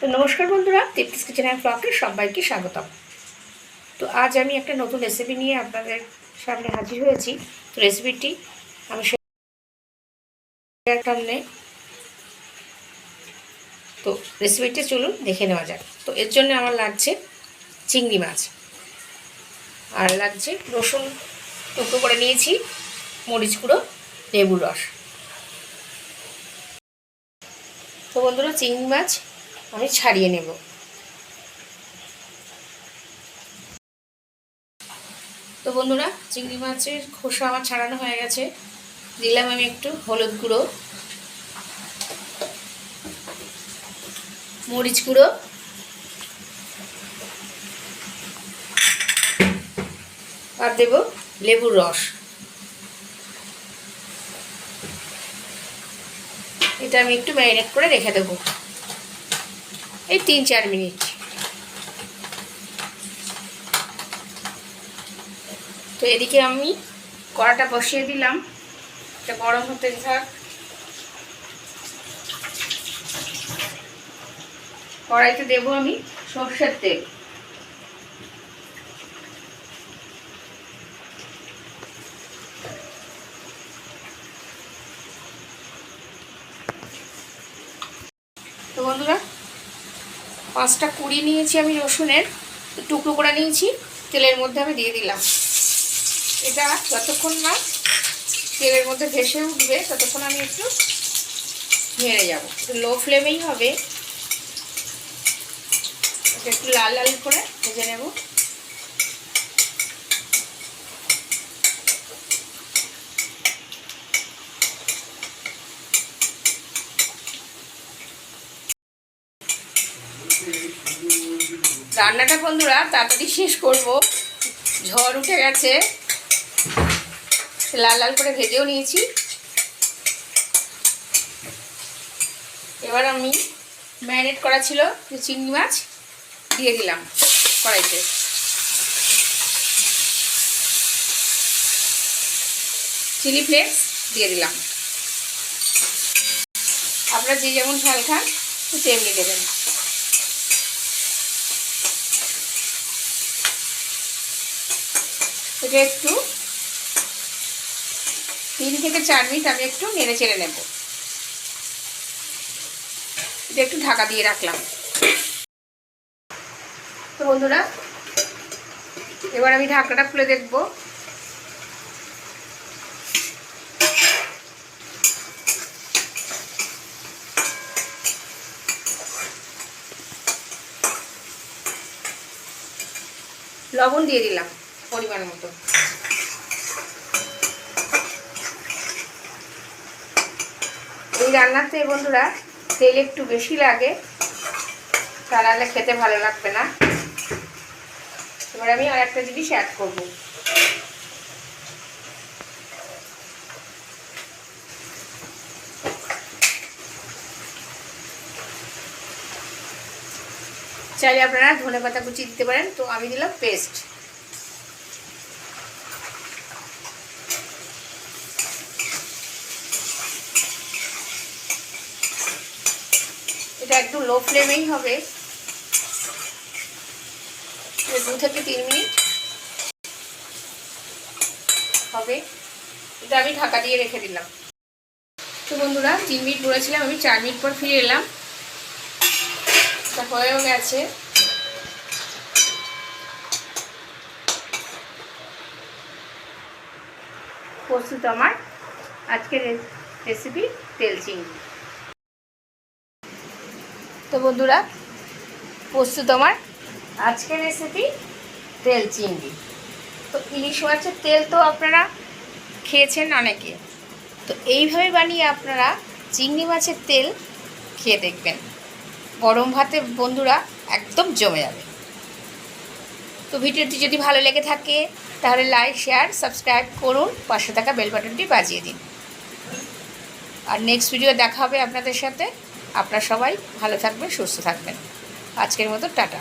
তো নমস্কার বন্ধুরা তৃপ্তিস কিচেন অ্যান্ড ব্লগে সবাইকে স্বাগতম। তো আজ আমি একটা নতুন রেসিপি নিয়ে আপনাদের সামনে হাজির হয়েছি। তো রেসিপিটি আমি সামনে তো রেসিপিটা চলুন দেখে নেওয়া যাক। তো এর জন্য আমার লাগছে চিংড়ি মাছ। আর লাগছে রসুন টুকরো করে নিয়েছি, মরিচ গুঁড়ো, লেবুর রস। তো বন্ধুরা, চিংড়ি মাছ আমি ছাড়িয়ে নেব। তো বন্ধুরা, চিংড়ি মাছের খোসা আমার ছাড়ানো হয়ে গেছে। দিলাম আমি একটু হলুদ গুঁড়ো, মরিচ গুঁড়ো, আর দেব লেবুর রস। এটা আমি একটু ম্যারিনেট করে রেখে দেবো। এই তিন চার মিনিট। তো এদিকে আমি কড়াটা বসিয়ে দিলাম। এটা গরম হতে থাক। কড়াইতে দেবো আমি সর্ষের তেল। তো বন্ধুরা পাঁচটা কুড়ি নিয়েছি আমি রসুনের, টুকরো করে নিয়েছি, তেলের মধ্যে আমি দিয়ে দিলাম। এটা যতক্ষণ না তেলের মধ্যে ভেসে উঠবে, ততক্ষণ আমি একটু নেড়ে যাব। লো ফ্লেমেই হবে। একটু লাল লাল করে ভেজে নেব। রান্নাটা বন্ধুরা, তাড়াতাড়ি শেষ করব। ঝড় উঠে গেছে। লাল লাল করে ভেজেও নিয়েছি। এবার আমি ম্যারিনেট করা ছিল চিংড়ি মাছ, দিয়ে দিলাম কড়াইতে। চিলি ফ্লেক্স দিয়ে দিলাম। আপনারা যে যেমন ঝাল খান, তেমনি দেবেন। এটা একটু তিন থেকে চার মিনিট আমি একটু নেড়ে চেড়ে নেব। এটা একটু ঢাকা দিয়ে রাখলাম। তো বন্ধুরা, এবার আমি ঢাকাটা খুলে দেখব। লবণ দিয়ে দিলাম। পরিমাণ মতো। এই রান্নাতে বন্ধুরা, তেল একটু বেশি লাগে তাহলে খেতে ভালো লাগবে না। এবার আমি আর একটা জিনিস অ্যাড করব। চাইলে আপনারা ধনে পাতা কুচি দিতে পারেন। তো আমি দিলাম পেস্ট একটু লো ফ্লেমেই হবে। দু থেকে তিন মিনিট হবে। এটা আমি ঢাকা দিয়ে রেখে দিলাম। তো বন্ধুরা, তিন মিনিট বলেছিলাম, আমি চার মিনিট পর ফিরে এলাম। হয়েও গেছে। প্রস্তুত আমার আজকের রেসিপি তেল চিংড়ি। তো বন্ধুরা, প্রস্তুত আমার আজকের রেসিপি তেল চিংড়ি। তো ইলিশ মাছের তেল তো আপনারা খেয়েছেন অনেকে। তো এইভাবে বানিয়ে আপনারা চিংড়ি মাছের তেল খেয়ে দেখবেন। গরম ভাতে বন্ধুরা একদম জমে যাবে। তো ভিডিওটি যদি ভালো লেগে থাকে, তাহলে লাইক শেয়ার সাবস্ক্রাইব করুন, পাশে থাকা বেল বাটনটি বাজিয়ে দিন। আর নেক্সট ভিডিও দেখা হবে আপনাদের সাথে। আপনারা সবাই ভালো থাকবেন সুস্থ থাকবেন। আজকের মতো টাটা।